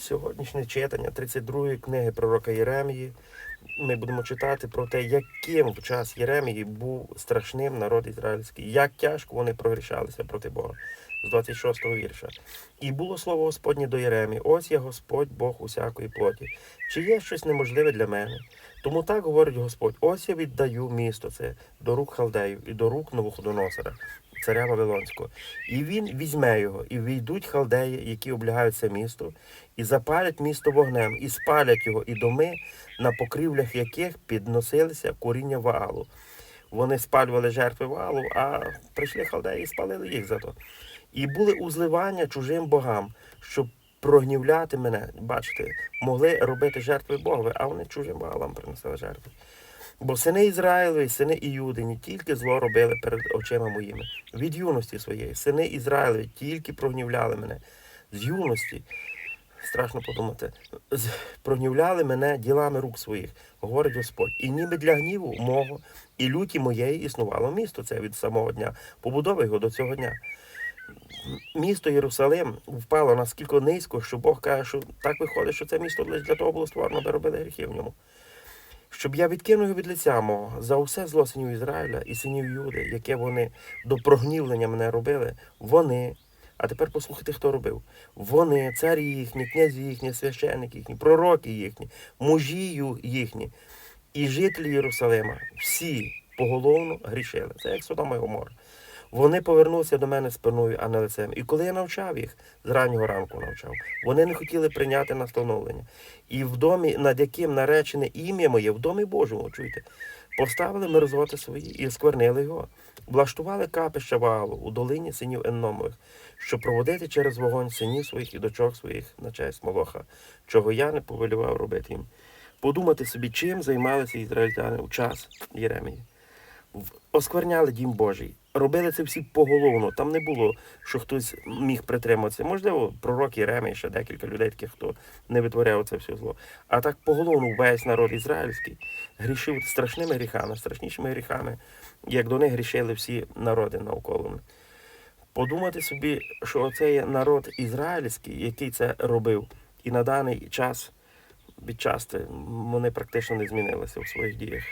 Сьогоднішнє читання 32 книги пророка Єремії. Ми будемо читати про те, яким в час Єремії був страшним народ ізраїльський, як тяжко вони прогрішалися проти Бога. З 26 го вірша. І було слово Господнє до Єремії, ось я Господь Бог усякої плоті. Чи є щось неможливе для мене? Тому так говорить Господь: ось я віддаю місто це до рук халдеїв і до рук Новоходоносора, царя Вавилонського. І він візьме його, і війдуть халдеї, які облягають це місто, і запалять місто вогнем, і спалять його, і доми, на покрівлях яких підносилися коріння Ваалу. Вони спалювали жертви Ваалу, а прийшли халдеї і спалили їх зато. І були узливання чужим богам, щоб прогнівляти мене. Бачите, могли робити жертви Богові, а вони чужим Ваалам приносили жертви. Бо сини Ізраїлеві, сини Іуди не тільки зло робили перед очима моїми, від юності своєї, сини Ізраїлеві тільки прогнівляли мене з юності. Страшно подумати, прогнівляли мене ділами рук своїх, говорить Господь. І ніби для гніву мого і люті моєї існувало місто це від самого дня, побудови його до цього дня. Місто Єрусалим впало наскільки низько, що Бог каже, що так виходить, що це місто лише для того було створено, аби робили гріхи в ньому. Щоб я відкинув від лиця мого за усе зло синів Ізраїля і синів Юди, яке вони до прогнівлення мене робили, вони. А тепер послухайте, хто робив. Вони, царі їхні, князі їхні, священники їхні, пророки їхні, мужі їхні і жителі Єрусалима всі поголовно грішили. Це як Содома і Гомора. Вони повернулися до мене спиною, а не лицем. І коли я навчав їх, з раннього ранку навчав, вони не хотіли прийняти настановлення. І в домі, над яким наречене ім'я моє, в домі Божому, чуєте, поставили мерзоти свої і сквернили його. Влаштували капища Ваалу у долині синів Енномових, щоб проводити через вогонь синів своїх і дочок своїх на честь Молоха, чого я не повелював робити їм. Подумати собі, чим займалися ізраїльтяни у час Єремії. В- Оскверняли дім Божий. Робили це всі поголовно. Там не було, що хтось міг притриматися. Можливо, пророк Єремій, ще декілька людей, таких, хто не витворяв це все зло. А так поголовно весь народ ізраїльський грішив страшними гріхами, страшнішими гріхами, як до них грішили всі народи навколо. Подумати собі, що оце є народ ізраїльський, який це робив, і на даний час відчасти вони практично не змінилися у своїх діях.